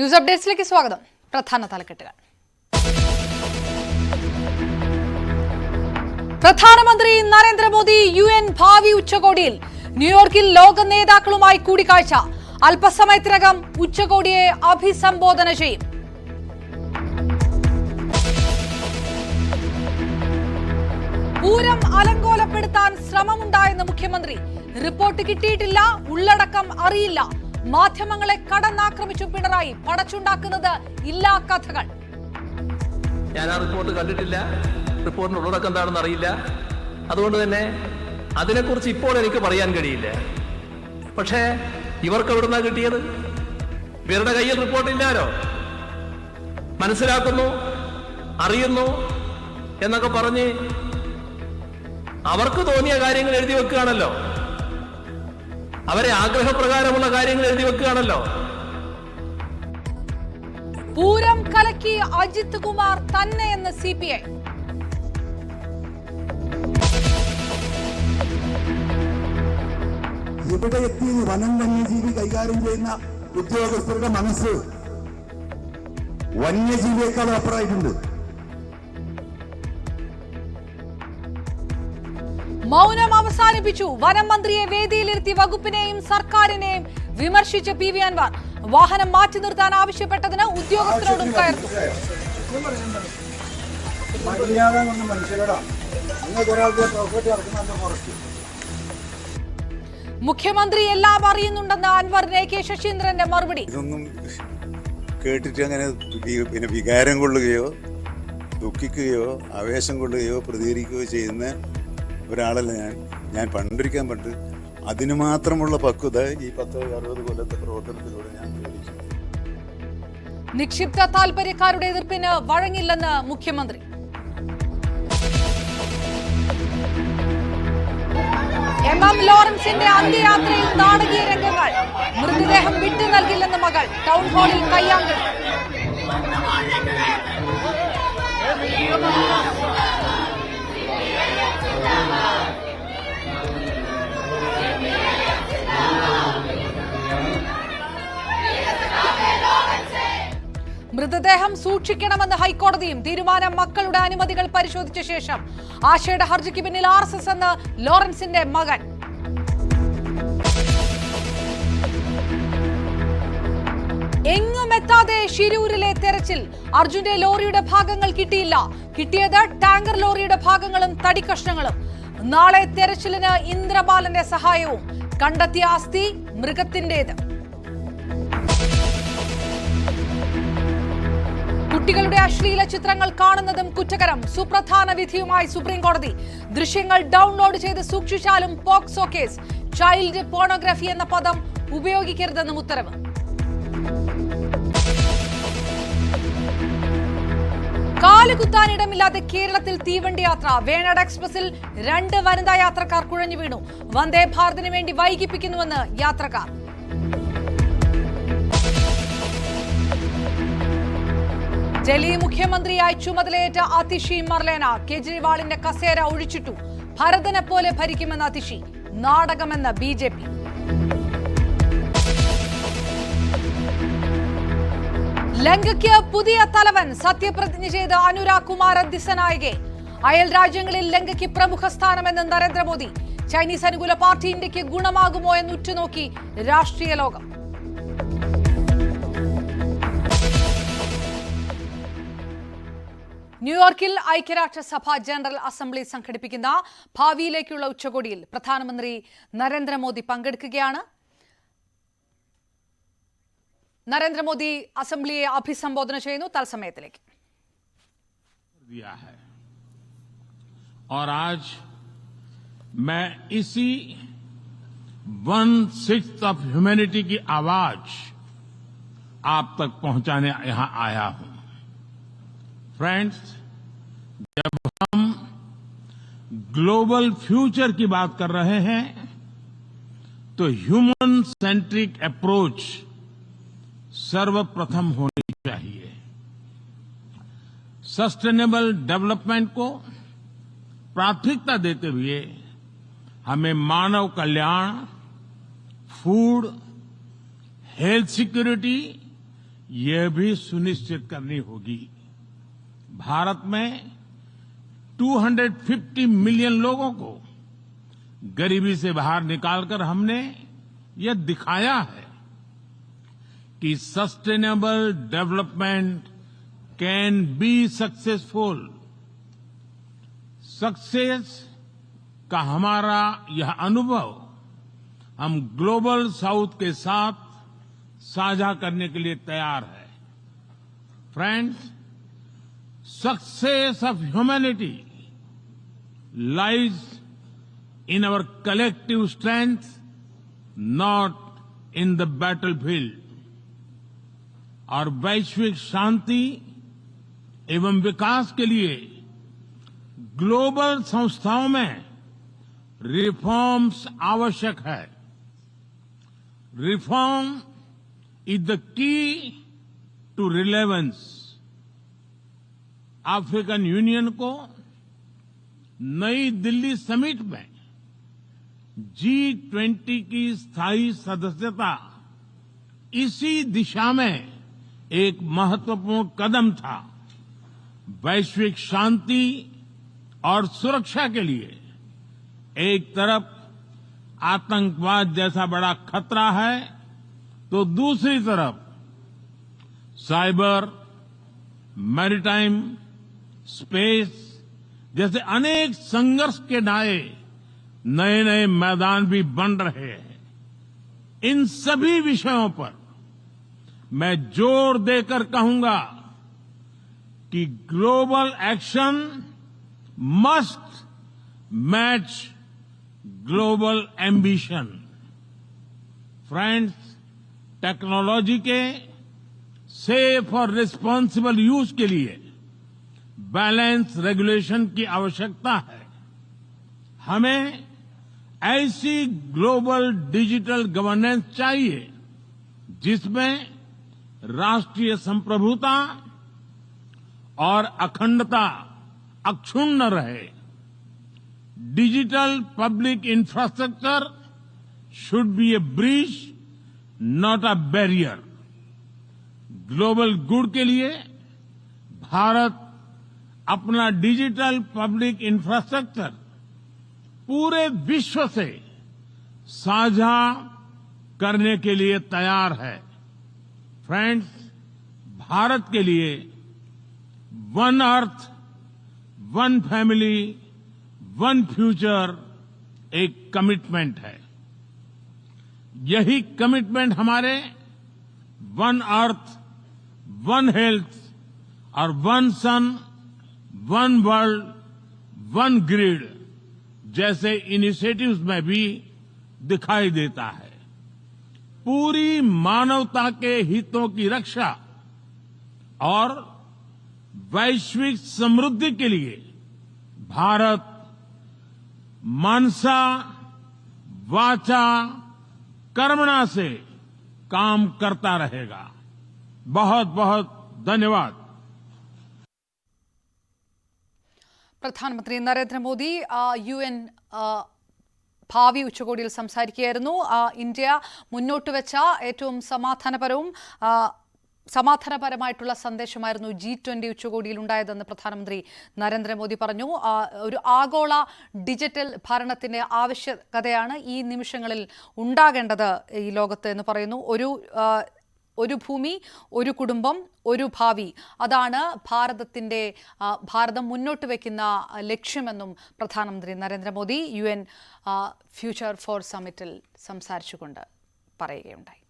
News അപ്ഡേറ്റ്സിലേക്ക് സ്വാഗതം. പ്രധാന തലക്കെട്ടുകൾ. പ്രധാനമന്ത്രി നരേന്ദ്രമോദി യു എൻ ഭാവി ഉച്ചകോടിയിൽ ന്യൂയോർക്കിൽ ലോക നേതാക്കളുമായി കൂടിക്കാഴ്ച. അല്പസമയത്തിനകം ഉച്ചകോടിയെ അഭിസംബോധന ചെയ്യും. പൂരം അലങ്കോലപ്പെടുത്താൻ ശ്രമമുണ്ടായെന്ന് മുഖ്യമന്ത്രി. റിപ്പോർട്ട് കിട്ടിയിട്ടില്ല ഉള്ളടക്കം അറിയില്ല. മാധ്യമങ്ങളെ കടന്നാക്രമിച്ചു പിണറായി പടച്ചുണ്ടാക്കുന്നത് ഇല്ലാ കഥകൾ. ഞാൻ ആ റിപ്പോർട്ട് കണ്ടിട്ടില്ല. റിപ്പോർട്ടിന്റെ ഉള്ളടക്കം എന്താണെന്ന് അറിയില്ല. അതുകൊണ്ട് തന്നെ അതിനെക്കുറിച്ച് ഇപ്പോൾ എനിക്ക് പറയാൻ കഴിയില്ല. പക്ഷേ ഇവർക്ക് എവിടുന്നാ കിട്ടിയത്? ഇവരുടെ കയ്യിൽ റിപ്പോർട്ട് ഇല്ലാലോ? മനസ്സിലാക്കുന്നു അറിയുന്നു എന്നൊക്കെ പറഞ്ഞ് അവർക്ക് തോന്നിയ കാര്യങ്ങൾ എഴുതി വെക്കുകയാണല്ലോ. അവരെ ആഗ്രഹപ്രകാരമുള്ള കാര്യങ്ങൾ എഴുതി വെക്കുകയാണല്ലോ. പൂരം കലക്കി അജിത് കുമാർ തന്നെ എന്ന് സി പി ഐ ഇവിടെ എത്തി വനം വന്യജീവി കൈകാര്യം ചെയ്യുന്ന ഉദ്യോഗസ്ഥരുടെ മനസ്സ് വന്യജീവിയേക്കാൾ അപ്പുറമായിട്ടുണ്ട്. മൗനം അവസാനിപ്പിച്ചു. വനം മന്ത്രിയെ വേദിയിലിരുത്തി വകുപ്പിനെയും സർക്കാരിനെയും വിമർശിച്ച പി വി അൻവാർ വാഹനം മാറ്റി നിർത്താൻ ആവശ്യപ്പെട്ടതിന് ഉദ്യോഗസ്ഥരോടും കയർത്തു. മുഖ്യമന്ത്രി എല്ലാം അറിയുന്നുണ്ടെന്ന് അൻവർ എ കെ ശശീന്ദ്രന്റെ മറുപടി. ഇതൊന്നും കേട്ടിട്ട് അങ്ങനെ പിന്നെ വികാരം കൊള്ളുകയോ ദുഃഖിക്കുകയോ ആവേശം കൊള്ളുകയോ പ്രതികരിക്കുകയോ ചെയ്യുന്ന ഒരാളല്ല ഞാൻ. ഞാൻ പണ്ടൊരിക്കാൻ പണ്ട് അതിനു മാത്രമുള്ള പക്വത ഈ പത്ത് അറുപത് കൊല്ലത്തെ പ്രവർത്തനത്തിലൂടെ ഞാൻ തെളിയിച്ചു നിക്ഷിപ്ത താൽപര്യക്കാരുടെ എതിർപ്പിന് വഴങ്ങില്ലെന്ന് മുഖ്യമന്ത്രി. എം ലോറൻസിന്റെ അന്ത്യയാത്രയിൽ നാടകീയ രംഗങ്ങൾ. മൃതദേഹം വിട്ടു നൽകില്ലെന്ന് മകൾ ടൗൺ ഹാളിൽ കയ്യാങ്കളി മൃതദേഹം സൂക്ഷിക്കണമെന്ന് ഹൈക്കോടതിയും തീരുമാനം മക്കളുടെ അനുമതികൾ പരിശോധിച്ച ശേഷം ആശയുടെ ഹർജിക്ക് പിന്നിൽ ആർ എസ് എസ് എന്ന് ലോറൻസിന്റെ മകൻ. എങ്ങും എത്താതെ ഷിരൂരിലെ തെരച്ചിൽ. അർജുന്റെ ലോറിയുടെ ഭാഗങ്ങൾ കിട്ടിയില്ല. കിട്ടിയത് ടാങ്കർ ലോറിയുടെ ഭാഗങ്ങളും തടിക്കഷ്ണങ്ങളും. നാളെ തെരച്ചിലിന് ഇന്ദ്രബാലന്റെ സഹായവും. കണ്ടെത്തിയ അസ്ഥി മൃഗത്തിന്റേത്. കുട്ടികളുടെ അശ്ലീല ചിത്രങ്ങൾ കാണുന്നതും കുറ്റകരം. സുപ്രധാന വിധിയുമായി സുപ്രീം കോടതി ദൃശ്യങ്ങൾ ഡൗൺലോഡ് ചെയ്ത് സൂക്ഷിച്ചാലും പോക്സോ കേസ്. ചൈൽഡ് പോണോഗ്രഫി എന്ന പദം ഉപയോഗിക്കരുതെന്നും ഉത്തരവ്. കാലുകുത്താനിടമില്ലാതെ കേരളത്തിൽ തീവണ്ടി യാത്ര. വേണാട് എക്സ്പ്രസിൽ രണ്ട് വനിതാ യാത്രക്കാർ കുഴഞ്ഞു വീണു. വന്ദേ ഭാരതിനു വേണ്ടി വൈകിപ്പിക്കുന്നുവെന്ന് യാത്രക്കാർ. ഡൽഹി മുഖ്യമന്ത്രിയായി ചുമതലയേറ്റ അതിഷി മർലേന കേജ്രിവാളിന്റെ കസേര ഒഴിച്ചിട്ടു. ഭരതനെ പോലെ ഭരിക്കുമെന്ന അതിഷി നാടകമെന്ന് ബി ജെ പി. ലങ്കയ്ക്ക് പുതിയ തലവൻ സത്യപ്രതിജ്ഞ ചെയ്ത് അനുരാഗ് കുമാർ ദിസനായകെ അയൽ രാജ്യങ്ങളിൽ ലങ്കയ്ക്ക് പ്രമുഖ സ്ഥാനമെന്ന് നരേന്ദ്രമോദി. ചൈനീസ് അനുകൂല പാർട്ടി ഇന്ത്യയ്ക്ക് ഗുണമാകുമോ എന്ന് ഉറ്റുനോക്കി രാഷ്ട്രീയ ലോകം. ന്യൂയോർക്കിൽ ഐക്യരാഷ്ട്രസഭ ജനറൽ അസംബ്ലി സംഘടിപ്പിക്കുന്ന ഭാവിയിലേക്കുള്ള ഉച്ചകോടിയിൽ പ്രധാനമന്ത്രി നരേന്ദ്രമോദി പങ്കെടുക്കുകയാണ് നരേന്ദ്രമോദി അസംബ്ലിയെ അഭിസംബോധന ചെയ്യുന്നു തത്സമയത്തിലേക്ക് दिया है और आज मैं इसी वन सिक्स ऑफ ह्यूमैनिटी की आवाज आप तक पहुंचाने यहां आया हूं फ्रेंड्स जब हम ग्लोबल फ्यूचर की बात कर रहे हैं तो ह्यूमन सेंट्रिक अप्रोच सर्वप्रथम होनी चाहिए। सस्टेनेबल डेवलपमेंट को प्राथमिकता देते हुए हमें मानव कल्याण फ़ूड हेल्थ सिक्योरिटी ये भी सुनिश्चित करनी होगी। भारत में 250 मिलियन लोगों को गरीबी से बाहर निकालकर हमने यह दिखाया है कि sustainable development can be successful success का हमारा यह अनुभव हम ग्लोबल साउथ के साथ साझा करने के लिए तैयार है। Friends success of humanity lies in our collective strength, not in the battlefield. और वैश्विक शांति एवं विकास के लिए ग्लोबल संस्थाओं में रिफॉर्म्स आवश्यक है reform is the key to relevance African Union को नई दिल्ली समिट में जी ट्वेंटी की स्थायी सदस्यता इसी दिशा में एक महत्वपूर्ण कदम था। वैश्विक शांति और सुरक्षा के लिए एक तरफ़ आतंकवाद जैसा बड़ा खतरा है तो दूसरी तरफ़ साइबर, मैरीटाइम स्पेस जैसे अनेक संघर्ष के नाए नए नए मैदान भी बन रहे हैं। इन सभी विषयों पर मैं ज़ोर देकर कहूँगा कि global action must match global ambition. Friends, technology के सेफ़ और रिस्पॉन्सिबल यूज़ के लिए बैलेंस रेगुलेशन की आवश्यकता है। हमें ऐसी ग्लोबल डिजिटल गवर्नेंस चाहिए जिसमें राष्ट्रीय संप्रभुता और अखंडता अक्षुण्ण रहे। Digital public infrastructure should be a bridge, not a barrier. Global good के लिए भारत अपना डिजिटल पब्लिक इंफ्रास्ट्रक्चर पूरे विश्व से साझा करने के लिए तैयार है। फ्रेंड्स, भारत के लिए one earth, one family, one future एक कमिटमेंट है। यही कमिटमेंट हमारे वन अर्थ, वन हेल्थ और one sun one world, one grid जैसे इनिशिएटिव्स में भी दिखाई देता है। पूरी मानवता के हितों की रक्षा और वैश्विक समृद्धि के लिए भारत मानसा, वाचा, कर्मणा से काम करता रहेगा। बहुत बहुत धन्यवाद। പ്രധാനമന്ത്രി നരേന്ദ്രമോദി യു എൻ ഭാവി ഉച്ചകോടിയിൽ സംസാരിക്കുകയായിരുന്നു. ഇന്ത്യ മുന്നോട്ട് വെച്ച ഏറ്റവും സമാധാനപരവും സമാധാനപരമായിട്ടുള്ള സന്ദേശമായിരുന്നു ജി ട്വന്റി ഉച്ചകോടിയിൽ ഉണ്ടായതെന്ന് പ്രധാനമന്ത്രി നരേന്ദ്രമോദി പറഞ്ഞു. ഒരു ആഗോള ഡിജിറ്റൽ ഭരണത്തിന്റെ ആവശ്യകതയാണ് ഈ നിമിഷങ്ങളിൽ ഉണ്ടാകേണ്ടത് ഈ ലോകത്ത് എന്ന് പറയുന്നു. ഒരു ഒരു ഭൂമി ഒരു കുടുംബം ഒരു ഭാവി. അതാണ് ഭാരതത്തിന്റെ ഭാരതം മുന്നോട്ട് വയ്ക്കുന്ന ലക്ഷ്യമെന്നും പ്രധാനമന്ത്രി Narendra Modi U N future for സമ്മിറ്റിൽ സംസാരിച്ചുകൊണ്ട് പറയുകയുണ്ടായി.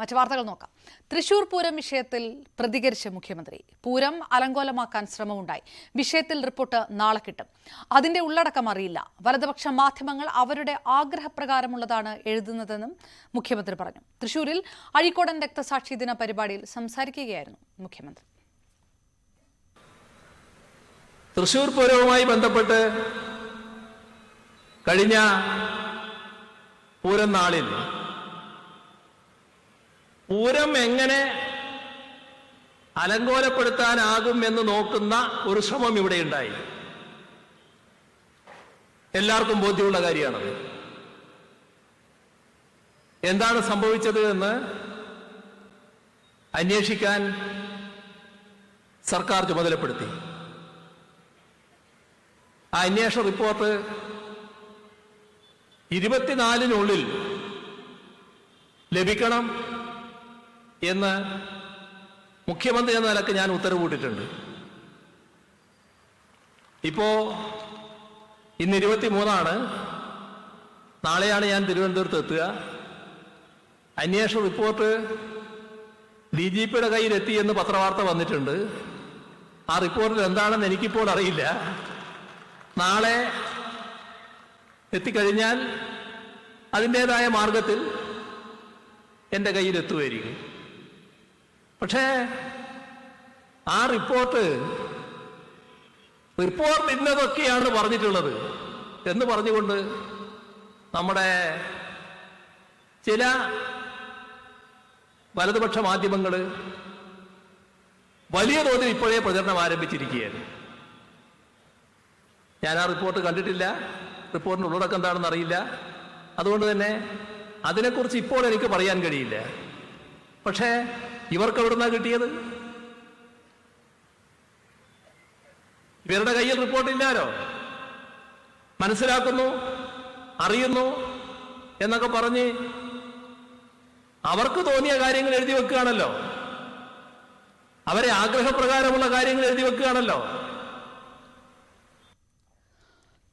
മറ്റു വാർത്തകൾ നോക്കാം. തൃശൂർ പൂരം വിഷയത്തിൽ പ്രതികരിച്ച മുഖ്യമന്ത്രി. പൂരം അലങ്കോലമാക്കാൻ ശ്രമമുണ്ടായി. വിഷയത്തിൽ റിപ്പോർട്ട് നാളെ കിട്ടും. അതിന്റെ ഉള്ളടക്കം അറിയില്ല. വലതുപക്ഷ മാധ്യമങ്ങൾ അവരുടെ ആഗ്രഹപ്രകാരമുള്ളതാണ് എഴുതുന്നതെന്നും മുഖ്യമന്ത്രി പറഞ്ഞു. തൃശൂരിൽ അഴീക്കോടൻ രക്തസാക്ഷി ദിന പരിപാടിയിൽ സംസാരിക്കുകയായിരുന്നു മുഖ്യമന്ത്രി. തൃശൂർ പൂരവുമായി ബന്ധപ്പെട്ട് കഴിഞ്ഞ പൂരം നാളിൽ പൂരം എങ്ങനെ അലങ്കോലപ്പെടുത്താനാകും എന്ന് നോക്കുന്ന ഒരു ശ്രമം ഇവിടെ ഉണ്ടായി. എല്ലാവർക്കും ബോധ്യമുള്ള കാര്യമാണത്. എന്താണ് സംഭവിച്ചത് എന്ന് അന്വേഷിക്കാൻ സർക്കാർ ചുമതലപ്പെടുത്തി. ആ അന്വേഷണ റിപ്പോർട്ട് ഇരുപത്തിനാലിനുള്ളിൽ ലഭിക്കണം. എന്ന് മുഖ്യമന്ത്രി എന്ന നിലയ്ക്ക് ഞാൻ ഉത്തരവിട്ടിട്ടുണ്ട് ഇപ്പോ ഇന്ന് ഇരുപത്തി മൂന്നാണ് നാളെയാണ് ഞാൻ തിരുവനന്തപുരത്ത് എത്തുക. അന്വേഷണ റിപ്പോർട്ട് ഡി ജി പിയുടെ കയ്യിൽ എത്തി എന്ന് പത്രവാർത്ത വന്നിട്ടുണ്ട്. ആ റിപ്പോർട്ടിൽ എന്താണെന്ന് എനിക്കിപ്പോൾ അറിയില്ല. നാളെ എത്തിക്കഴിഞ്ഞാൽ അതിന്റെതായ മാർഗത്തിൽ എന്റെ കയ്യിൽ എത്തുമായിരിക്കും പക്ഷേ ആ റിപ്പോർട്ട് റിപ്പോർട്ട് ഇന്നതൊക്കെയാണ് പറഞ്ഞിട്ടുള്ളത്. എന്ന് പറഞ്ഞുകൊണ്ട് നമ്മുടെ ചില വലതുപക്ഷ മാധ്യമങ്ങൾ വലിയ തോതിൽ ഇപ്പോഴേ പ്രചരണം ആരംഭിച്ചിരിക്കുകയാണ്. ഞാൻ ആ റിപ്പോർട്ട് കണ്ടിട്ടില്ല. റിപ്പോർട്ടിന് ഉള്ളടക്കം എന്താണെന്ന് അറിയില്ല. അതുകൊണ്ട് തന്നെ അതിനെക്കുറിച്ച് ഇപ്പോൾ എനിക്ക് പറയാൻ കഴിയില്ല. പക്ഷേ ഇവർക്ക് എവിടുന്നാ കിട്ടിയത്? ഇവരുടെ കയ്യിൽ റിപ്പോർട്ട് ഇല്ലാലോ മനസ്സിലാക്കുന്നു അറിയുന്നു എന്നൊക്കെ പറഞ്ഞ് അവർക്ക് തോന്നിയ കാര്യങ്ങൾ എഴുതി വെക്കുകയാണല്ലോ. അവരെ ആഗ്രഹപ്രകാരമുള്ള കാര്യങ്ങൾ എഴുതി വെക്കുകയാണല്ലോ.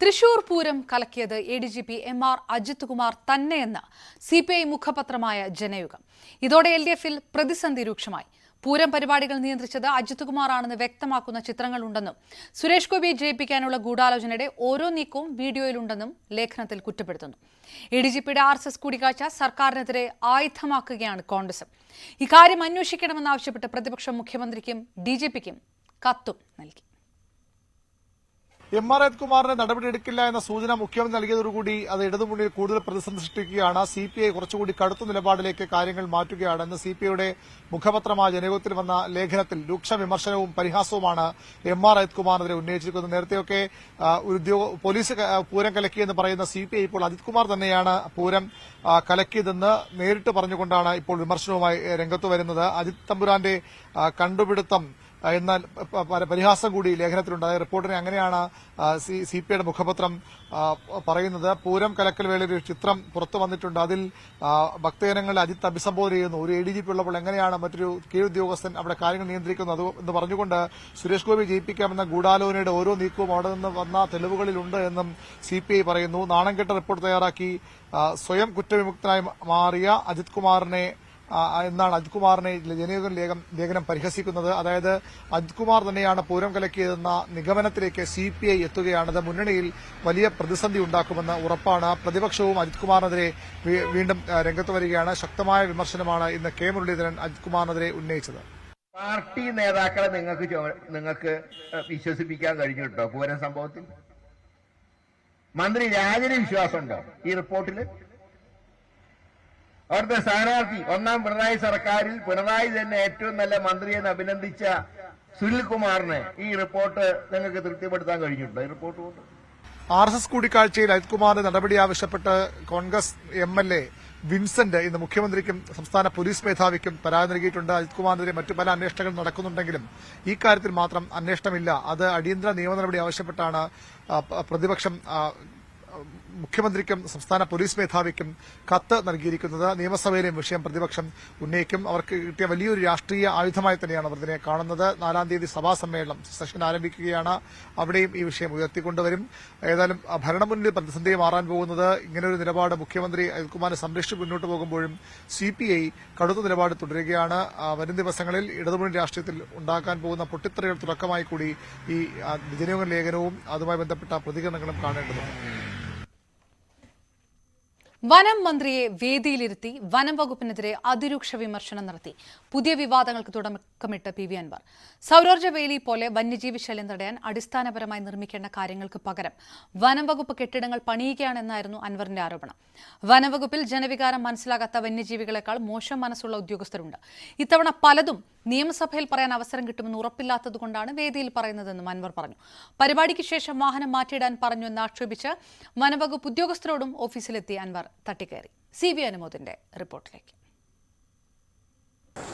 Thrissur Pooram കലക്കിയത് A D G P M R Ajith Kumar തന്നെയെന്ന് സി പി ഐ മുഖപത്രമായ ജനയുഗം. ഇതോടെ എൽ ഡി എഫിൽ പ്രതിസന്ധി രൂക്ഷമായി. പൂരം പരിപാടികൾ നിയന്ത്രിച്ചത് അജിത് കുമാറാണെന്ന് വ്യക്തമാക്കുന്ന ചിത്രങ്ങളുണ്ടെന്നും സുരേഷ് ഗോപിയെ ജയിപ്പിക്കാനുള്ള ഗൂഢാലോചനയുടെ ഓരോ നീക്കവും വീഡിയോയിലുണ്ടെന്നും ലേഖനത്തിൽ കുറ്റപ്പെടുത്തുന്നു. എ ഡി ജി പിയുടെ ആർ എസ് എസ് കൂടിക്കാഴ്ച സർക്കാരിനെതിരെ ആയുധമാക്കുകയാണ് കോൺഗ്രസ്. ഇക്കാര്യം അന്വേഷിക്കണമെന്നാവശ്യപ്പെട്ട് പ്രതിപക്ഷം മുഖ്യമന്ത്രിക്കും ഡി ജി പിക്കും കത്തും നൽകി. എം ആർ കുമാറിന് നടപടിയെടുക്കില്ല എന്ന സൂചന മുഖ്യമന്ത്രി നൽകിയതോടുകൂടി അത് ഇടതുമുന്നിൽ കൂടുതൽ പ്രതിസന്ധി സൃഷ്ടിക്കുകയാണ്. സി പി ഐ കുറച്ചുകൂടി കടുത്ത നിലപാടിലേക്ക് കാര്യങ്ങൾ മാറ്റുകയാണ് എന്ന് സി പി ഐയുടെ മുഖപത്രമായ ജനകത്തിൽ വന്ന ലേഖനത്തിൽ രൂക്ഷ വിമർശനവും പരിഹാസവുമാണ് എം ആർ കുമാറിനെതിരെ ഉന്നയിച്ചിരിക്കുന്നത്. നേരത്തെയൊക്കെ പോലീസ് പൂരം കലക്കിയെന്ന് പറയുന്ന സി പി ഐ ഇപ്പോൾ അജിത് കുമാർ തന്നെയാണ് പൂരം കലക്കിയതെന്ന് നേരിട്ട് പറഞ്ഞുകൊണ്ടാണ് ഇപ്പോൾ വിമർശനവുമായി രംഗത്ത് വരുന്നത്. അജിത് തമ്പുരാന്റെ കണ്ടുപിടുത്തം എന്നാൽ പരിഹാസം കൂടി ലേഖനത്തിലുണ്ട് അതായത് റിപ്പോർട്ടിനെ അങ്ങനെയാണ് സി പി മുഖപത്രം പറയുന്നത്. പൂരം കലക്കൽ വേളയിൽ ഒരു ചിത്രം പുറത്തു വന്നിട്ടുണ്ട്. അതിൽ ഭക്തജനങ്ങളെ അജിത്ത് അഭിസംബോധന ചെയ്യുന്നു. ഒരു എ ഡി ജി പി ഉള്ളപ്പോൾ എങ്ങനെയാണ് മറ്റൊരു കീഴുദ്യോഗസ്ഥൻ അവിടെ കാര്യങ്ങൾ നിയന്ത്രിക്കുന്നത്? എന്ന് പറഞ്ഞുകൊണ്ട് സുരേഷ് ഗോപി ജയിപ്പിക്കാമെന്ന ഗൂഢാലോചനയുടെ ഓരോ നീക്കവും അവിടെ നിന്ന് വന്ന തെളിവുകളിലുണ്ട് എന്നും സി പി ഐ പറയുന്നു. നാണംകെട്ട റിപ്പോർട്ട് തയ്യാറാക്കി സ്വയം കുറ്റവിമുക്തനായി മാറിയ അജിത് കുമാറിനെ എന്നാണ് അജ്കുമാറിനെ കുമാറിനെ ജനയുഗം ലേഖം ലേഖനം പരിഹസിക്കുന്നത്. അതായത് അജ്കുമാർ തന്നെയാണ് പൂരം കലക്കിയതെന്ന നിഗമനത്തിലേക്ക് സി പി ഐ എത്തുകയാണത് മുന്നണിയിൽ വലിയ പ്രതിസന്ധി ഉണ്ടാക്കുമെന്ന് ഉറപ്പാണ്. പ്രതിപക്ഷവും അജിത് കുമാറിനെതിരെ വീണ്ടും രംഗത്ത് വരികയാണ്. ശക്തമായ വിമർശനമാണ് ഇന്ന് കെ മുരളീധരൻ അജിത് കുമാറിനെതിരെ ഉന്നയിച്ചത്. പാർട്ടി നേതാക്കളെ നിങ്ങൾക്ക് നിങ്ങൾക്ക് വിശ്വസിപ്പിക്കാൻ കഴിഞ്ഞിട്ടുണ്ടോ പൂരം സംഭവത്തിൽ? മന്ത്രി രാജന് വിശ്വാസമുണ്ടോ ഈ റിപ്പോർട്ടിൽ അവിടുത്തെ സ്ഥാനാർത്ഥി ഒന്നാം പിണറായി സർക്കാരിൽ പിണറായി തന്നെ ഏറ്റവും നല്ല മന്ത്രിയെന്ന് അഭിനന്ദിച്ച സുനിൽകുമാറിനെ ഈ റിപ്പോർട്ട് നിങ്ങൾക്ക് തൃപ്തിപ്പെടുത്താൻ കഴിഞ്ഞിട്ടുണ്ട്. ഈ റിപ്പോർട്ട് കൊണ്ട്. ആർ എസ് എസ് കൂടിക്കാഴ്ചയിൽ അജിത് കുമാറിന്റെ നടപടി ആവശ്യപ്പെട്ട് Congress M L A Vincent ഇന്ന് മുഖ്യമന്ത്രിക്കും സംസ്ഥാന പോലീസ് മേധാവിക്കും പരാതി നൽകിയിട്ടുണ്ട്. അജിത് കുമാറിനെതിരെ മറ്റു പല അന്വേഷണങ്ങളും നടക്കുന്നുണ്ടെങ്കിലും ഈ കാര്യത്തിൽ മാത്രം അന്വേഷണമില്ല. അത് അടിയന്തര നിയമ നടപടി ആവശ്യപ്പെട്ടാണ് പ്രതിപക്ഷം മുഖ്യമന്ത്രിക്കും സംസ്ഥാന പോലീസ് മേധാവിക്കും കത്ത് നൽകിയിരിക്കുന്നത് നിയമസഭയിലെയും വിഷയം പ്രതിപക്ഷം ഉന്നയിക്കും. അവർക്ക് കിട്ടിയ വലിയൊരു രാഷ്ട്രീയ ആയുധമായി തന്നെയാണ് അവർ ഇതിനെ കാണുന്നത്. നാലാം തീയതി സഭാ സമ്മേളനം സെഷൻ ആരംഭിക്കുകയാണ്. അവിടെയും ഈ വിഷയം ഉയർത്തിക്കൊണ്ടുവരും. ഏതായാലും ഭരണമുന്നിൽ പ്രതിസന്ധി മാറാൻ പോകുന്നത് ഇങ്ങനൊരു നിലപാട് മുഖ്യമന്ത്രി അനിൽകുമാറിനെ സംരക്ഷിച്ച് മുന്നോട്ട് പോകുമ്പോഴും സി പി ഐ കടുത്ത നിലപാട് തുടരുകയാണ്. വരും ദിവസങ്ങളിൽ ഇടതുമുന്നണി രാഷ്ട്രീയത്തിൽ ഉണ്ടാക്കാൻ പോകുന്ന പൊട്ടിത്തെറികൾ തുടക്കമായി കൂടി ഈ ദിനവും ലേഖനവും അതുമായി ബന്ധപ്പെട്ട പ്രതികരണങ്ങളും കാണേണ്ടതുണ്ട്. വനം മന്ത്രിയെ വേദിയിലിരുത്തി വനം വകുപ്പിനെതിരെ അതിരൂക്ഷ വിമർശനം നടത്തി. പുതിയ വിവാദങ്ങൾക്ക് തുടക്കമിട്ട് പി വി അൻവർ. സൗരോർജ വേലി പോലെ വന്യജീവി ശല്യം തടയാൻ അടിസ്ഥാനപരമായി നിർമ്മിക്കേണ്ട കാര്യങ്ങൾക്ക് പകരം വനം വകുപ്പ് കെട്ടിടങ്ങൾ പണിയുകയാണെന്നായിരുന്നു അൻവറിന്റെ ആരോപണം. വനം വകുപ്പിൽ ജനവികാരം മനസ്സിലാകാത്ത വന്യജീവികളെക്കാൾ മോശം മനസ്സുള്ള ഉദ്യോഗസ്ഥരുണ്ട്. ഇത്തവണ പലതും നിയമസഭയിൽ പറയാൻ അവസരം കിട്ടുമെന്ന് ഉറപ്പില്ലാത്തതുകൊണ്ടാണ് വേദിയിൽ പറയുന്നതെന്നും അൻവർ പറഞ്ഞു. പരിപാടിക്ക് ശേഷം വാഹനം മാറ്റിയിടാൻ പറഞ്ഞുവെന്ന് ആക്ഷേപിച്ച് വനവകുപ്പ് ഉദ്യോഗസ്ഥരോടും ഓഫീസിലെത്തി അൻവർ തട്ടിക്കയറി. സി ബി അനുമോദിന്റെ റിപ്പോർട്ടിലേക്ക്.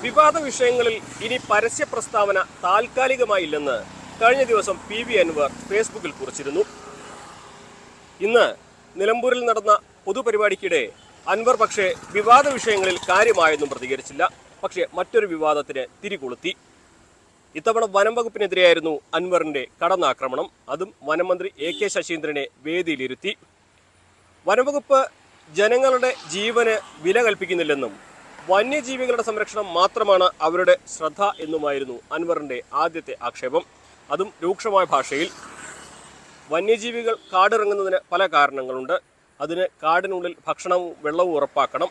വിവാദ വിഷയങ്ങളിൽ ഇനി പരസ്യ പ്രസ്താവന താൽക്കാലികമായില്ലെന്ന് കഴിഞ്ഞ ദിവസം പി വി അൻവർ ഫേസ്ബുക്കിൽ കുറിച്ചിരുന്നു. ഇന്ന് നിലമ്പൂരിൽ നടന്ന പൊതുപരിപാടിക്കിടെ അൻവർ പക്ഷേ വിവാദ വിഷയങ്ങളിൽ കാര്യമായൊന്നും പ്രതികരിച്ചില്ല. പക്ഷേ മറ്റൊരു വിവാദത്തിന് തിരികൊളുത്തി. ഇത്തവണ വനം വകുപ്പിനെതിരെയായിരുന്നു അൻവറിന്റെ കടന്നാക്രമണം. അതും വനമന്ത്രി എ കെ ശശീന്ദ്രനെ വേദിയിലിരുത്തി. വനംവകുപ്പ് ജനങ്ങളുടെ ജീവന് വില കൽപ്പിക്കുന്നില്ലെന്നും വന്യജീവികളുടെ സംരക്ഷണം മാത്രമാണ് അവരുടെ ശ്രദ്ധ എന്നുമായിരുന്നു അൻവറിന്റെ ആദ്യത്തെ ആക്ഷേപം. അതും രൂക്ഷമായ ഭാഷയിൽ. വന്യജീവികൾ കാടിറങ്ങുന്നതിന് പല കാരണങ്ങളുണ്ട്. അതിന് കാടിനുള്ളിൽ ഭക്ഷണവും വെള്ളവും ഉറപ്പാക്കണം.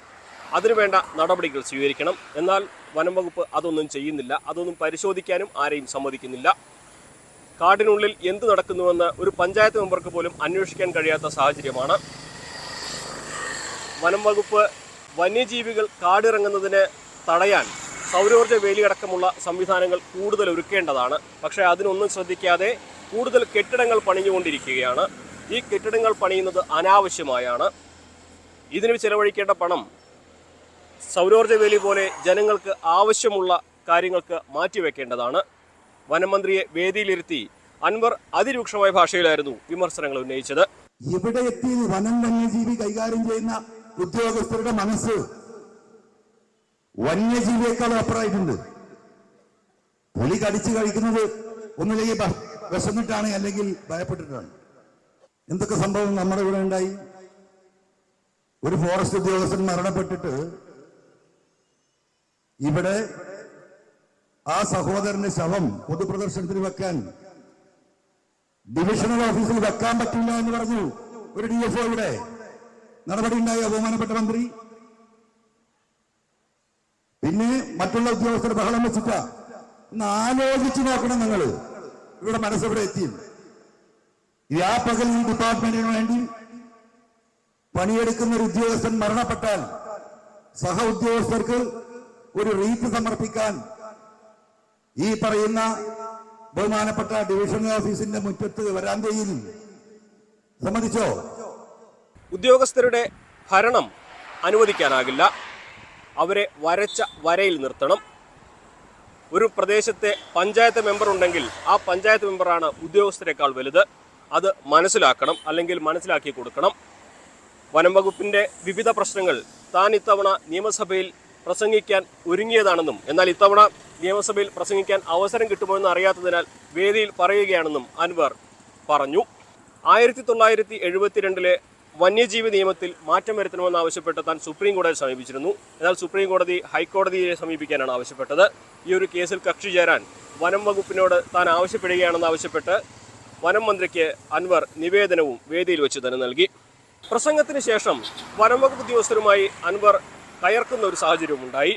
അതിനുവേണ്ട നടപടികൾ സ്വീകരിക്കണം. എന്നാൽ വനം വകുപ്പ് അതൊന്നും ചെയ്യുന്നില്ല. അതൊന്നും പരിശോധിക്കാനും ആരെയും സമ്മതിക്കുന്നില്ല. കാടിനുള്ളിൽ എന്ത് നടക്കുന്നുവെന്ന് ഒരു പഞ്ചായത്ത് മെമ്പർക്ക് പോലും അന്വേഷിക്കാൻ കഴിയാത്ത സാഹചര്യമാണ്. വനം വകുപ്പ് വന്യജീവികൾ കാടിറങ്ങുന്നതിന് തടയാൻ സൗരോർജ വേലിയടക്കമുള്ള സംവിധാനങ്ങൾ കൂടുതൽ ഒരുക്കേണ്ടതാണ്. പക്ഷേ അതിനൊന്നും ശ്രദ്ധിക്കാതെ കൂടുതൽ കെട്ടിടങ്ങൾ പണിഞ്ഞുകൊണ്ടിരിക്കുകയാണ്. ഈ കെട്ടിടങ്ങൾ പണിയുന്നത് അനാവശ്യമായാണ്. ഇതിന് ചെലവഴിക്കേണ്ട പണം സൗരോർജ വേലി പോലെ ജനങ്ങൾക്ക് ആവശ്യമുള്ള കാര്യങ്ങൾക്ക് മാറ്റിവെക്കേണ്ടതാണ്. വനമന്ത്രിയെ വേദിയിലിരുത്തി അൻവർ അതിരൂക്ഷമായ ഭാഷയിലായിരുന്നു വിമർശനങ്ങൾ ഉന്നയിച്ചത്. ഇവിടെ എത്തി വനം വന്യജീവി കൈകാര്യം ചെയ്യുന്ന ഉദ്യോഗസ്ഥരുടെ മനസ്സ്? വന്യജീവിയേക്കാൾ അപ്പുറമായിട്ടുണ്ട്. പുലി കടിച്ചു കഴിക്കുന്നത് ഒന്നില്ലെങ്കിൽ വിശന്നിട്ടാണ് അല്ലെങ്കിൽ ഭയപ്പെട്ടിട്ടാണ്. എന്തൊക്കെ സംഭവം നമ്മുടെ ഇവിടെ ഉണ്ടായി? ഒരു ഫോറസ്റ്റ് ഉദ്യോഗസ്ഥൻ മരണപ്പെട്ടിട്ട് ഇവിടെ ആ സഹോദരന്റെ ശവം പൊതുപ്രദർശനത്തിന് വെക്കാൻ ഡിവിഷണൽ ഓഫീസിൽ വെക്കാൻ പറ്റില്ല എന്ന് പറഞ്ഞു ഒരു ഡി എഫ് ഇവിടെ നടപടി ഉണ്ടായി അപമാനപ്പെട്ട മന്ത്രി. പിന്നെ മറ്റുള്ള ഉദ്യോഗസ്ഥർ ബഹളം വെച്ചിട്ട. ഒന്ന് ആലോചിച്ച് നോക്കണം നിങ്ങൾ ഇവിടെ മനസ്സിവിടെ എത്തി. വ്യാപകൽ ഈ ഡിപ്പാർട്ട്മെന്റിന് വേണ്ടി പണിയെടുക്കുന്ന ഒരു ഉദ്യോഗസ്ഥൻ മരണപ്പെട്ടാൽ സഹ ഉദ്യോഗസ്ഥർക്ക് ഒരു റീത്ത് സമർപ്പിക്കാൻ ഈ പറയുന്ന ബഹുമാനപ്പെട്ട ഡിവിഷണൽ ഓഫീസിന്റെ മുറ്റത്ത് വരാന്തയിൽ സമ്മതിച്ചോ? ഉദ്യോഗസ്ഥരുടെ ഭരണം അനുവദിക്കാനാകില്ല. അവരെ വരച്ച വരയിൽ നിർത്തണം. ഒരു പ്രദേശത്തെ പഞ്ചായത്ത് മെമ്പർ ഉണ്ടെങ്കിൽ ആ പഞ്ചായത്ത് മെമ്പറാണ് ഉദ്യോഗസ്ഥരെക്കാൾ വലുത്. അത് മനസ്സിലാക്കണം അല്ലെങ്കിൽ മനസ്സിലാക്കി കൊടുക്കണം. വനം വകുപ്പിന്റെ വിവിധ പ്രശ്നങ്ങൾ താൻ ഇത്തവണ നിയമസഭയിൽ പ്രസംഗിക്കാൻ ഒരുങ്ങിയതാണെന്നും എന്നാൽ ഇത്തവണ നിയമസഭയിൽ പ്രസംഗിക്കാൻ അവസരം കിട്ടുമോ എന്ന് അറിയാത്തതിനാൽ വേദിയിൽ പറയുകയാണെന്നും അൻവർ പറഞ്ഞു. ആയിരത്തി തൊള്ളായിരത്തി എഴുപത്തിരണ്ടിലെ വന്യജീവി നിയമത്തിൽ മാറ്റം വരുത്തണമെന്നാവശ്യപ്പെട്ട് താൻ സുപ്രീം കോടതിയെ സമീപിച്ചിരുന്നു. എന്നാൽ സുപ്രീം കോടതി ഹൈക്കോടതിയെ സമീപിക്കാനാണ് ആവശ്യപ്പെട്ടത്. ഈ ഒരു കേസിൽ കക്ഷി ചേരാൻ വനം വകുപ്പിനോട് താൻ ആവശ്യപ്പെടുകയാണെന്ന് ആവശ്യപ്പെട്ട് വനം മന്ത്രിക്ക് അൻവർ നിവേദനവും വേദിയിൽ വെച്ച് തന്നെ നൽകി. പ്രസംഗത്തിന് ശേഷം വനം വകുപ്പ് ഉദ്യോഗസ്ഥരുമായി അൻവർ കയർക്കുന്ന ഒരു സാഹചര്യം ഉണ്ടായി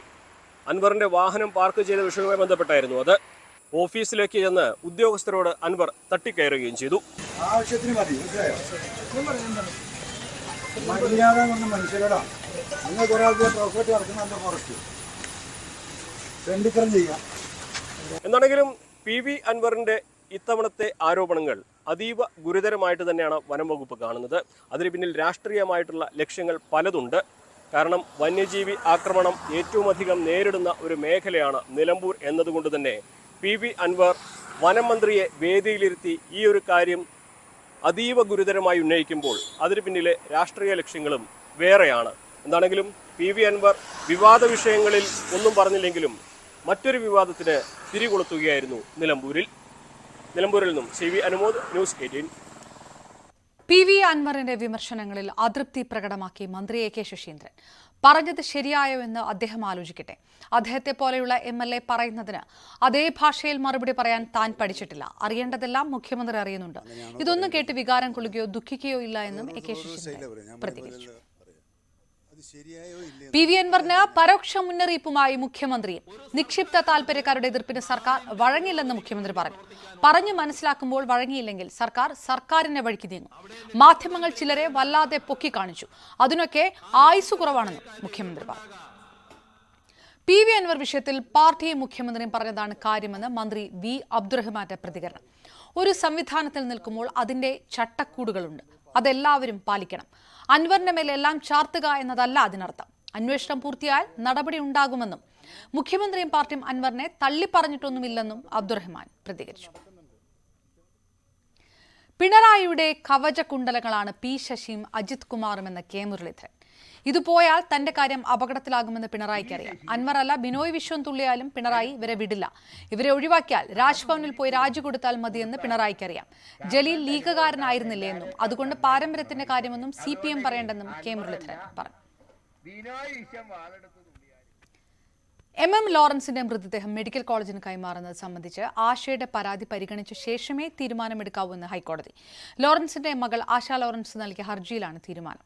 അൻവറിന്റെ വാഹനം പാർക്ക് ചെയ്ത വിഷയവുമായി ബന്ധപ്പെട്ടായിരുന്നു അത്. ഓഫീസിലേക്ക് ചെന്ന് ഉദ്യോഗസ്ഥരോട് അൻവർ തട്ടിക്കയറുകയും ചെയ്തു. ആവശ്യത്തിന് മതി മനസ്സിലായോ? മര്യാദ കൊണ്ട് മനുഷ്യരോടാ നിങ്ങൾ കുറെ ആൾക്ക് പ്രോഫിറ്റ് നടക്കുന്ന ഫോറസ്റ്റ് തെണ്ടിത്തരം ചെയ്യാം എന്താണെങ്കിലും പി വി അൻവറിന്റെ ഇത്തവണത്തെ ആരോപണങ്ങൾ അതീവ ഗുരുതരമായിട്ട് തന്നെയാണ് വനം വകുപ്പ് കാണുന്നത്. അതിന് പിന്നിൽ രാഷ്ട്രീയമായിട്ടുള്ള ലക്ഷ്യങ്ങൾ പലതുണ്ട്. കാരണം വന്യജീവി ആക്രമണം ഏറ്റവും അധികം നേരിടുന്ന ഒരു മേഖലയാണ് നിലമ്പൂർ എന്നതുകൊണ്ട് തന്നെ. പി വി അൻവർ വനം മന്ത്രിയെ വേദിയിലിരുത്തി ഈ ഒരു കാര്യം അതീവ ഗുരുതരമായി ഉന്നയിക്കുമ്പോൾ അതിന് പിന്നിലെ രാഷ്ട്രീയ ലക്ഷ്യങ്ങളും വേറെയാണ്. എന്താണെങ്കിലും പി വി അൻവർ വിവാദ വിഷയങ്ങളിൽ ഒന്നും പറഞ്ഞില്ലെങ്കിലും മറ്റൊരു വിവാദത്തിന് തിരികൊളുത്തുകയായിരുന്നു നിലമ്പൂരിൽ. നിലമ്പൂരിൽ നിന്നും C V Anumod news eighteen. P V അൻവറിന്റെ വിമർശനങ്ങളിൽ അതൃപ്തി പ്രകടമാക്കി മന്ത്രി എ കെ ശശീന്ദ്രൻ. പറഞ്ഞത് ശരിയായോ എന്ന് അദ്ദേഹം ആലോചിക്കട്ടെ. അദ്ദേഹത്തെ പോലെയുള്ള എം എൽ എ പറയുന്നതിന് അതേ ഭാഷയിൽ മറുപടി പറയാൻ താൻ പഠിച്ചിട്ടില്ല. അറിയേണ്ടതെല്ലാം മുഖ്യമന്ത്രി അറിയുന്നുണ്ട്. ഇതൊന്നും കേട്ട് വികാരം കൊള്ളുകയോ ദുഃഖിക്കുകയോ ഇല്ല എന്നും എ കെ ശശീന്ദ്രൻ പ്രതികരിച്ചു. പി വി അൻവറിന് പരോക്ഷ മുന്നറിയിപ്പുമായി മുഖ്യമന്ത്രി. നിക്ഷിപ്ത താൽപര്യക്കാരുടെ എതിർപ്പിന് സർക്കാർ വഴങ്ങില്ലെന്ന് മുഖ്യമന്ത്രി പറഞ്ഞു. പറഞ്ഞു മനസ്സിലാക്കുമ്പോൾ വഴങ്ങിയില്ലെങ്കിൽ സർക്കാർ സർക്കാരിന്റെ വഴിക്ക് നീങ്ങും. മാധ്യമങ്ങൾ ചിലരെ വല്ലാതെ പൊക്കി കാണിച്ചു. അതിനൊക്കെ ആയുസ് കുറവാണെന്നും മുഖ്യമന്ത്രി പറഞ്ഞു. പി വി അൻവർ വിഷയത്തിൽ പാർട്ടിയും മുഖ്യമന്ത്രിയും പറഞ്ഞതാണ് കാര്യമെന്ന് മന്ത്രി വി അബ്ദുറഹ്മാന്റെ പ്രതികരണം. ഒരു സംവിധാനത്തിൽ നിൽക്കുമ്പോൾ അതിന്റെ ചട്ടക്കൂടുകളുണ്ട്. അതെല്ലാവരും പാലിക്കണം. അൻവറിന്റെ മേൽ എല്ലാം ചാർത്തുക എന്നതല്ല അതിനർത്ഥം. അന്വേഷണം പൂർത്തിയായാൽ നടപടി ഉണ്ടാകുമെന്നും മുഖ്യമന്ത്രിയും പാർട്ടിയും അൻവറിനെ തള്ളിപ്പറഞ്ഞിട്ടൊന്നുമില്ലെന്നും അബ്ദുറഹ്മാൻ പ്രതികരിച്ചു. പിണറായിയുടെ കവചകുണ്ടലങ്ങളാണ് പി ശശിയും അജിത് കുമാറും എന്ന കെ മുരളീധരൻ. ഇത് പോയാൽ തന്റെ കാര്യം അപകടത്തിലാകുമെന്ന് പിണറായിക്ക് അറിയാം. അൻവർ അല്ല ബിനോയ് വിശ്വം തുള്ളിയാലും പിണറായി ഇവരെ വിടില്ല. ഇവരെ ഒഴിവാക്കിയാൽ രാജ്ഭവനിൽ പോയി രാജി കൊടുത്താൽ മതിയെന്ന് പിണറായിക്ക് അറിയാം. ജലീൽ ലീഗുകാരനായിരുന്നില്ലേ എന്നും അതുകൊണ്ട് പാരമ്പര്യത്തിന്റെ കാര്യമൊന്നും സി പി എം പറയേണ്ടെന്നും കെ മുരളീധരൻ പറഞ്ഞു. എം എം ലോറൻസിന്റെ മൃതദേഹം മെഡിക്കൽ കോളേജിന് കൈമാറുന്നത് സംബന്ധിച്ച് ആശയുടെ പരാതി പരിഗണിച്ച ശേഷമേ തീരുമാനമെടുക്കാവൂ എന്ന് ഹൈക്കോടതി. ലോറൻസിന്റെ മകൾ ആശ ലോറൻസ് നൽകിയ ഹർജിയിലാണ് തീരുമാനം.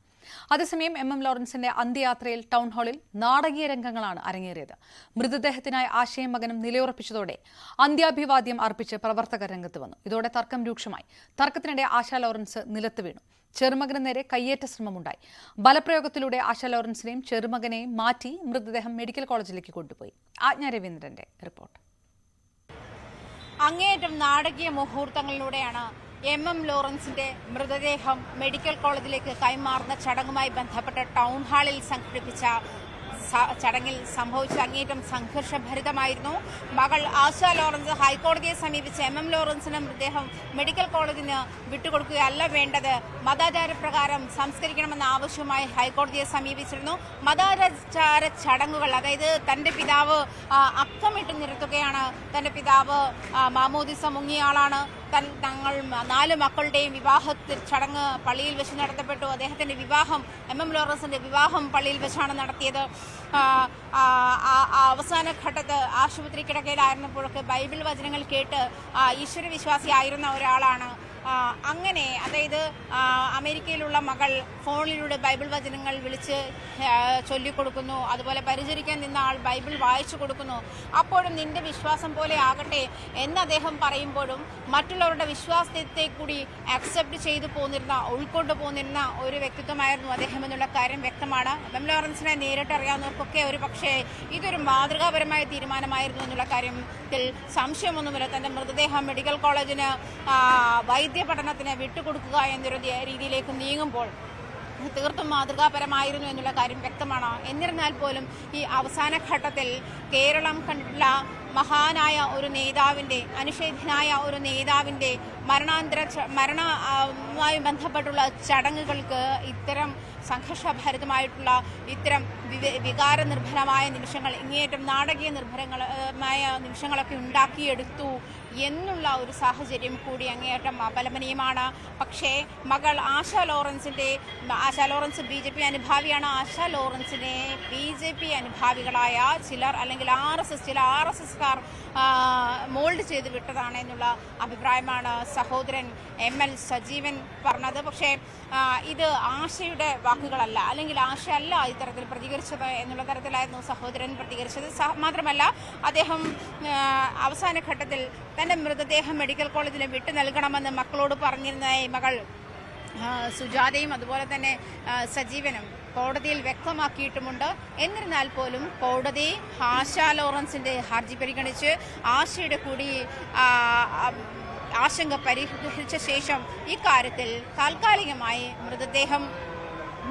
അതേസമയം എം എം ലോറൻസിന്റെ അന്ത്യയാത്രയിൽ ടൗൺ ഹാളിൽ നാടകീയ രംഗങ്ങളാണ് അരങ്ങേറിയത്. മൃതദേഹത്തിനായി ആശയം മകനും നിലയുറപ്പിച്ചതോടെ അന്ത്യാഭിവാദ്യം അർപ്പിച്ച് പ്രവർത്തകർ രംഗത്ത് വന്നു. ഇതോടെ തർക്കം രൂക്ഷമായി. തർക്കത്തിനിടെ ആശ ലോറൻസ് നിലത്ത് വീണു. ചെറുമകന് നേരെ കയ്യേറ്റ ശ്രമമുണ്ടായി. ബലപ്രയോഗത്തിലൂടെ ആശ ലോറൻസിനെയും ചെറുമകനെയും മാറ്റി മൃതദേഹം മെഡിക്കൽ കോളേജിലേക്ക് കൊണ്ടുപോയി. ആജ്ഞ രവീന്ദ്രന്റെ റിപ്പോർട്ട്. അങ്ങേയറ്റം നാടകീയ മുഹൂർത്തങ്ങളിലൂടെയാണ് എം എം ലോറൻസിന്റെ മൃതദേഹം മെഡിക്കൽ കോളേജിലേക്ക് കൈമാറുന്ന ചടങ്ങുമായി ബന്ധപ്പെട്ട ടൗൺ ഹാളിൽ സംഘടിപ്പിച്ച ചടങ്ങിൽ സംഭവിച്ച അങ്ങേറ്റം സംഘർഷഭരിതമായിരുന്നു. മകൾ ആശ ലോറൻസ് ഹൈക്കോടതിയെ സമീപിച്ച എം എം ലോറൻസിന്റെ മൃതദേഹം മെഡിക്കൽ കോളേജിന് വിട്ടുകൊടുക്കുകയല്ല വേണ്ടത്. മതാചാരപ്രകാരം സംസ്കരിക്കണമെന്ന ആവശ്യവുമായി ഹൈക്കോടതിയെ സമീപിച്ചിരുന്നു. മതാചാര ചടങ്ങുകൾ അതായത് തന്റെ പിതാവ് അക്കമിട്ട് നിരത്തുകയാണ് തന്റെ പിതാവ് മാമോദിസ മുങ്ങിയ ആളാണ്. തങ്ങൾ നാല് മക്കളുടെയും വിവാഹത്തിൽ ചടങ്ങ് പള്ളിയിൽ വെച്ച് നടത്തപ്പെട്ടു. അദ്ദേഹത്തിന്റെ വിവാഹം എം. എം. ലോറൻസിന്റെ വിവാഹം പള്ളിയിൽ വെച്ചാണ് നടത്തിയത്. അവസാന ഘട്ടത്ത് ആശുപത്രി കിടക്കയിലായിരുന്നപ്പോഴൊക്കെ ബൈബിൾ വചനങ്ങൾ കേട്ട് ഈശ്വര ഈശ്വരവിശ്വാസിയായിരുന്ന ഒരാളാണ്. അങ്ങനെ അതായത് അമേരിക്കയിലുള്ള മകൾ ഫോണിലൂടെ ബൈബിൾ വചനങ്ങൾ വിളിച്ച് ചൊല്ലിക്കൊടുക്കുന്നു. അതുപോലെ പരിചരിക്കാൻ നിന്ന ആൾ ബൈബിൾ വായിച്ചു കൊടുക്കുന്നു. അപ്പോഴും നിന്റെ വിശ്വാസം പോലെ ആകട്ടെ എന്ന് അദ്ദേഹം പറയുമ്പോഴും മറ്റുള്ളവരുടെ വിശ്വാസത്തെ കൂടി അക്സെപ്റ്റ് ചെയ്തു പോന്നിരുന്ന ഉൾക്കൊണ്ടു പോന്നിരുന്ന ഒരു വ്യക്തിത്വമായിരുന്നു അദ്ദേഹം എന്നുള്ള കാര്യം വ്യക്തമാണ്. എം. ലോറൻസിനെ നേരിട്ട് അറിയാവുന്നവർക്കൊക്കെ ഒരു പക്ഷേ ഇതൊരു മാതൃകാപരമായ തീരുമാനമായിരുന്നു എന്നുള്ള കാര്യത്തിൽ സംശയമൊന്നുമില്ല. തന്റെ മൃതദേഹം മെഡിക്കൽ കോളേജിന് ആ, വൈദ്യ പഠനത്തിന് വിട്ടുകൊടുക്കുക എന്നൊരു രീതിയിലേക്ക് നീങ്ങുമ്പോൾ തീർത്തും മാതൃകാപരമായിരുന്നു എന്നുള്ള കാര്യം വ്യക്തമാണ്. എന്നിരുന്നാൽ പോലും ഈ അവസാന ഘട്ടത്തിൽ കേരളം കണ്ടിട്ടുള്ള മഹാനായ ഒരു നേതാവിന്റെ അനുഷേധനായ ഒരു നേതാവിന്റെ മരണാന്തര മരണവുമായി ബന്ധപ്പെട്ടുള്ള ചടങ്ങുകൾക്ക് ഇത്തരം സംഘർഷഭരിതമായിട്ടുള്ള ഇത്തരം വികാര നിർഭരമായ നിമിഷങ്ങൾ ഇങ്ങേറ്റം നാടകീയ നിർഭരങ്ങളമായ നിമിഷങ്ങളൊക്കെ ഉണ്ടാക്കിയെടുത്തു എന്നുള്ള ഒരു സാഹചര്യം കൂടി അങ്ങേയറ്റം അപലപനീയമാണ്. പക്ഷേ മകൾ Asha ലോറൻസിന്റെ Asha Lawrence B J P അനുഭാവിയാണ്. Asha ലോറൻസിനെ ബി ജെ പി അനുഭാവികളായ ചിലർ അല്ലെങ്കിൽ ആർ എസ് എസ് ചില ആർ എസ് എസ്കാർ മോൾഡ് ചെയ്ത് വിട്ടതാണ് എന്നുള്ള അഭിപ്രായമാണ് സഹോദരൻ എം എൽ സജീവൻ പറഞ്ഞത്. പക്ഷേ ഇത് ആശയുടെ വാക്കുകളല്ല അല്ലെങ്കിൽ ആശയല്ല ഇത്തരത്തിൽ പ്രതികരിച്ചത് എന്നുള്ള തരത്തിലായിരുന്നു സഹോദരൻ പ്രതികരിച്ചത്. മാത്രമല്ല അദ്ദേഹം അവസാന ഘട്ടത്തിൽ തന്റെ മൃതദേഹം മെഡിക്കൽ കോളേജിന് വിട്ടു നൽകണമെന്ന് മക്കളോട് പറഞ്ഞിരുന്നതായി മകൾ സുജാതയും അതുപോലെ തന്നെ സജീവനും കോടതിയിൽ വ്യക്തമാക്കിയിട്ടുമുണ്ട്. എന്നിരുന്നാൽ പോലും കോടതി ആശ ലോറൻസിന്റെ ഹർജി പരിഗണിച്ച് ആശയുടെ കൂടി ആശങ്ക പരിഹരിച്ച ശേഷം ഇക്കാര്യത്തിൽ താൽക്കാലികമായി മൃതദേഹം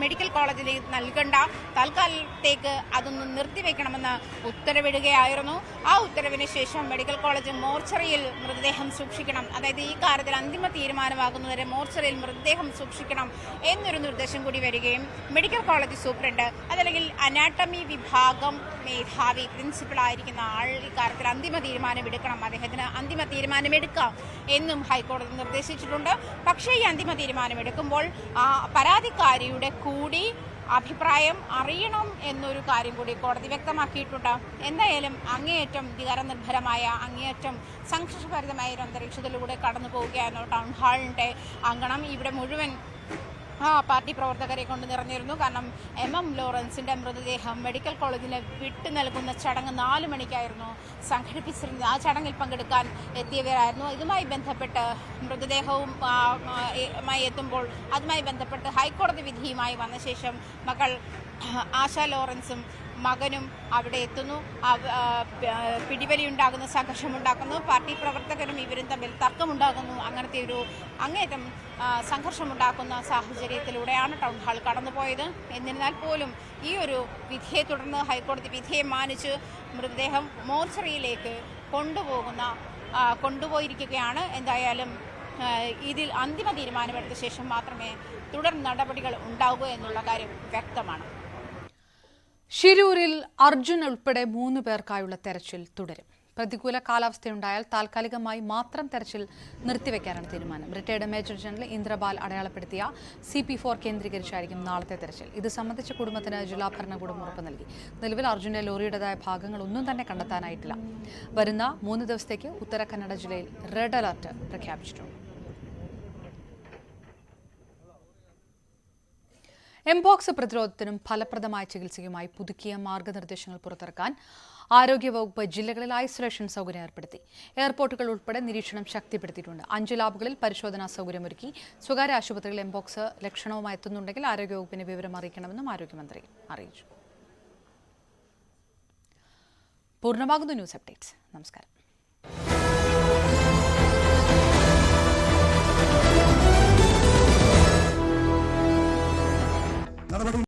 മെഡിക്കൽ കോളേജിലേക്ക് നൽകണ്ട തൽക്കാലത്തേക്ക് അതൊന്ന് നിർത്തിവെക്കണമെന്ന് ഉത്തരവിടുകയായിരുന്നു. ആ ഉത്തരവിന് ശേഷം മെഡിക്കൽ കോളേജ് മോർച്ചറിയിൽ മൃതദേഹം സൂക്ഷിക്കണം. അതായത് ഈ കാര്യത്തിൽ അന്തിമ തീരുമാനമാകുന്നവരെ മോർച്ചറിയിൽ മൃതദേഹം സൂക്ഷിക്കണം എന്നൊരു നിർദ്ദേശം കൂടി വരികയും മെഡിക്കൽ കോളേജ് സൂപ്രണ്ട് അതല്ലെങ്കിൽ അനാട്ടമി വിഭാഗം മേധാവി പ്രിൻസിപ്പൾ ആയിരിക്കുന്ന ആൾ ഇക്കാര്യത്തിൽ അന്തിമ തീരുമാനം എടുക്കണം അദ്ദേഹത്തിന് അന്തിമ തീരുമാനം എടുക്കാം എന്നും ഹൈക്കോടതി നിർദ്ദേശിച്ചിട്ടുണ്ട്. പക്ഷേ ഈ അന്തിമ തീരുമാനം എടുക്കുമ്പോൾ പരാതിക്കാരിയുടെ കൂടി അഭിപ്രായം അറിയണം എന്നൊരു കാര്യം കൂടി കോടതി വ്യക്തമാക്കിയിട്ടുണ്ട്. എന്തായാലും അങ്ങേയറ്റം വികാരനിർഭരമായ അങ്ങേയറ്റം സംഘർഷഭരിതമായ ഒരു അന്തരീക്ഷത്തിലൂടെ കടന്നു പോവുകയായിരുന്നു ടൗൺ ഹാളിന്റെ അങ്കണം. ഇവിടെ മുഴുവൻ പാർട്ടി പ്രവർത്തകരെ കൊണ്ട് നിറഞ്ഞിരുന്നു. കാരണം എം എം ലോറൻസിന്റെ മൃതദേഹം മെഡിക്കൽ കോളേജിന് വിട്ടു നൽകുന്ന ചടങ്ങ് നാല് മണിക്കായിരുന്നു സംഘടിപ്പിച്ചിരുന്നത്. ആ ചടങ്ങിൽ പങ്കെടുക്കാൻ എത്തിയവരായിരുന്നു. ഇതുമായി ബന്ധപ്പെട്ട് മൃതദേഹവും ആ, ആ, മായി എത്തുമ്പോൾ അതുമായി ബന്ധപ്പെട്ട് ഹൈക്കോടതി വിധിയുമായി വന്ന ശേഷം മകൾ ആശാ ലോറൻസും മകനും അവിടെ എത്തുന്നു. പിടിവലിയുണ്ടാകുന്ന സംഘർഷമുണ്ടാക്കുന്നു. പാർട്ടി പ്രവർത്തകരും ഇവരും തമ്മിൽ തർക്കമുണ്ടാകുന്നു. അങ്ങനത്തെ ഒരു അങ്ങേറ്റം സംഘർഷമുണ്ടാക്കുന്ന സാഹചര്യത്തിലൂടെയാണ് ടൗൺ ഹാൾ കടന്നുപോയത്. എന്നിരുന്നാൽ പോലും ഈ ഒരു വിധിയെ തുടർന്ന് ഹൈക്കോടതി വിധിയെ മാനിച്ച് മൃതദേഹം മോർച്ചറിയിലേക്ക് കൊണ്ടുപോകുന്ന കൊണ്ടുപോയിരിക്കുകയാണ്. എന്തായാലും ഇതിൽ അന്തിമ തീരുമാനമെടുത്ത ശേഷം മാത്രമേ തുടർ നടപടികൾ ഉണ്ടാകൂ എന്നുള്ള കാര്യം വ്യക്തമാണ്. ഷിരൂരിൽ അർജുൻ ഉൾപ്പെടെ മൂന്ന് പേർക്കായുള്ള തെരച്ചിൽ തുടരും. പ്രതികൂല കാലാവസ്ഥയുണ്ടായാൽ താൽക്കാലികമായി മാത്രം തെരച്ചിൽ നിർത്തിവെക്കാനാണ് തീരുമാനം. റിട്ടയർഡ് മേജർ ജനറൽ ഇന്ദ്രപാൽ അടയാളപ്പെടുത്തിയ സി പി ഫോർ കേന്ദ്രീകരിച്ചായിരിക്കും നാളത്തെ തെരച്ചിൽ. ഇത് സംബന്ധിച്ച് കുടുംബത്തിന് ജില്ലാ ഭരണകൂടം ഉറപ്പ് നൽകി. നിലവിൽ അർജുന്റെ ലോറിയുടേതായ ഭാഗങ്ങളൊന്നും തന്നെ കണ്ടെത്താനായിട്ടില്ല. വരുന്ന മൂന്ന് ദിവസത്തേക്ക് ഉത്തര കന്നഡ ജില്ലയിൽ റെഡ് അലർട്ട് പ്രഖ്യാപിച്ചിട്ടുണ്ട്. എംപോക്സ് പ്രതിരോധത്തിനും ഫലപ്രദമായ ചികിത്സയുമായി പുതുക്കിയ മാർഗനിർദ്ദേശങ്ങൾ പുറത്തിറക്കാൻ ആരോഗ്യവകുപ്പ് ജില്ലകളിൽ ഐസൊലേഷൻ സൗകര്യം ഏർപ്പെടുത്തി. എയർപോർട്ടുകൾ ഉൾപ്പെടെ നിരീക്ഷണം ശക്തിപ്പെടുത്തിയിട്ടുണ്ട്. അഞ്ച് ലാബുകളിൽ പരിശോധനാ സൗകര്യമൊരുക്കി സ്വകാര്യ ആശുപത്രികളിൽ എംബോക്സ് ലക്ഷണവുമായി എത്തുന്നുണ്ടെങ്കിൽ ആരോഗ്യവകുപ്പിന് വിവരം അറിയിക്കണമെന്നും ആരോഗ്യമന്ത്രി അറിയിച്ചു. പൂർണമാകുന്നു ന്യൂസ് അപ്ഡേറ്റ്സ്. നമസ്കാരം. നടപടി